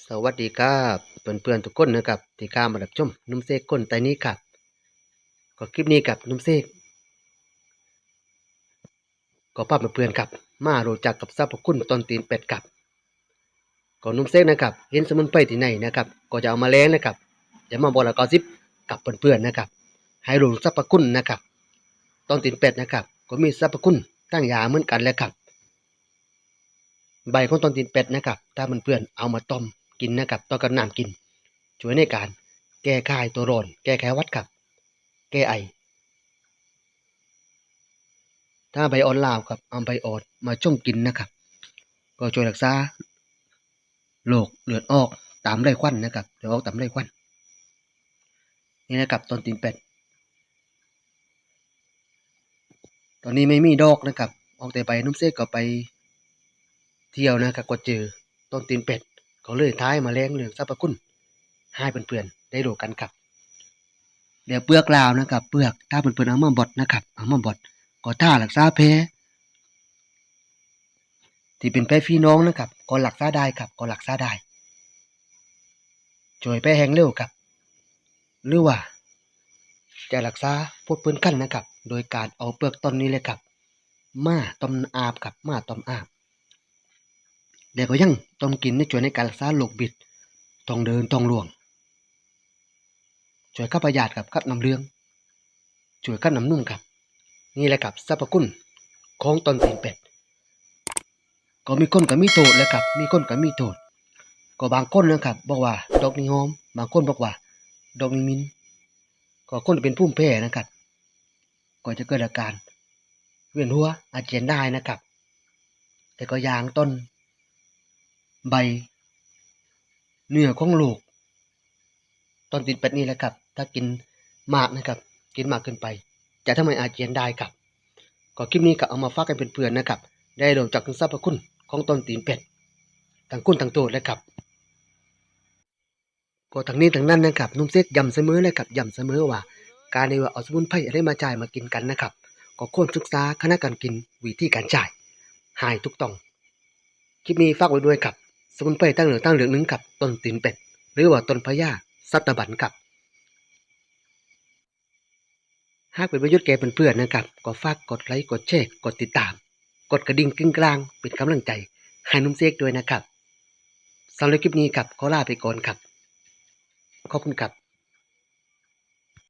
สวัสดีครับเพื่อนๆทุกคนนะครับที่เข้ามารับชมนุ่มเซกคนไตนี้ครับก็คลิปนี้กับนุ่มเซกก็พาเพื่อนๆครับ มารู้จักกับสรรพคุณต้นตีนเป็ดครับก็นุ่มเซกนะครับเห็นสมุนไพรที่ไหนนะครับ ก็จะเอามาแล้งนะครับจะมาบอกแล้วก็ซิบกับเพื่อนๆนะครับ ให้รู้สรรพคุณนะครับต้นตีนเป็ดนะครับ ก็มีสรรพคุณตั้งยาเหมือนกันแหล้วครับ ใบของต้นตีนเป็ดนะครับ ถ้ามันเพื่อนๆเอามาต้ม กินนะครับต้อกับน้ำกิน ช่วยในการแก้คายตัวร้อน แก้ไขวัดครับ แก้ไอ ถ้าใบอ่อนลาวครับเอาใบอ่อนมาจุ่มกินนะครับ ก็ช่วยรักษาโรคเลือดออกตามไรควันนะครับเลือดออกตามไรควันนี่นะครับต้นตีนเป็ด ตอนนี้ไม่มีดอกนะครับ ออกแต่ใบนุ่มเสกก็ไปเที่ยวนะครับก็เจอต้นตีนเป็ด เขาเลยท้ายมาแรงเรื่องสรรพคุณให้เพื่อนๆได้รู้กันครับ เดี๋ยวเปลือกลาวนะครับ เปลือกถ้าเพื่อนๆเอามาบดนะครับเอามาบดก็ท่ารักษาแพ้ที่เป็นแพ้พี่น้องนะครับก็รักษาได้ครับก็รักษาได้ช่วยแพ้แห้งเร็วครับ หรือว่าจะรักษาพวกปืนขั้นนะครับ โดยการเอาเปลือกต้นนี้เลยครับ มาต้มอาบครับมาต้มอาบ เดี๋ยวก็ยังต้มกินในช่วยในการรักษาโรคบิด ต้องเดินต้องหลวง ช่วยขับประหยัดกับขับน้ำเลือง ช่วยขับน้ำนุ่มครับ นี่แหละครับสรรพคุณของต้นตีนเป็ด ก็มีคนก็มีโทษแล้วครับ มีคนก็มีโทษ ก็บางคนนะครับ บอกว่า ดอกนี้หอม บางคนบอกว่า ดอกนี้มินก็คนเป็นผู้แพ้นะครับ ก็จะเกิดอาการเวียนหัวอาเจียนได้นะครับ แต่ก็ยางต้น ใบ เนื้อของลูก ตอนติดเป็ดนี่แหละครับ ถ้ากินมากนะครับ กินมากเกินไป จะทำให้อาเจียนได้ครับก็คลิปนี้ก็เอามาฝากกันเป็นเพื่อนๆนะครับ ได้รู้จักถึงสรรพคุณของต้นตีนเป็ดทั้งคุณทั้งตัวเลยครับก็ทั้งนี้ทั้งนั้นนะครับนุ่มเซ็กยำเสมอเลยครับยำเสมอว่า การที่ว่าเอาสมุนไพรอะไรมาจ่ายมากินกันนะครับ ก็ควรศึกษาคณะการกินวิธีการจ่ายหายทุกต้องคลิปนี้ฝากไว้ด้วยครับ สมุนไพรตั้งเหลืองตั้งเหลืองหนึ่งกับต้นตีนเป็ด หรือว่าต้นพญาสัตบันกับ หากเป็นประโยชน์แก่เพื่อนๆนะครับ ก็ฝากกดไลค์กดแชร์กดติดตาม กดกระดิ่งกึ่งกลางเป็นกำลังใจให้นุ่มเซกด้วยนะครับสำหรับคลิปนี้ครับขอลาไปก่อนครับขอบคุณครับ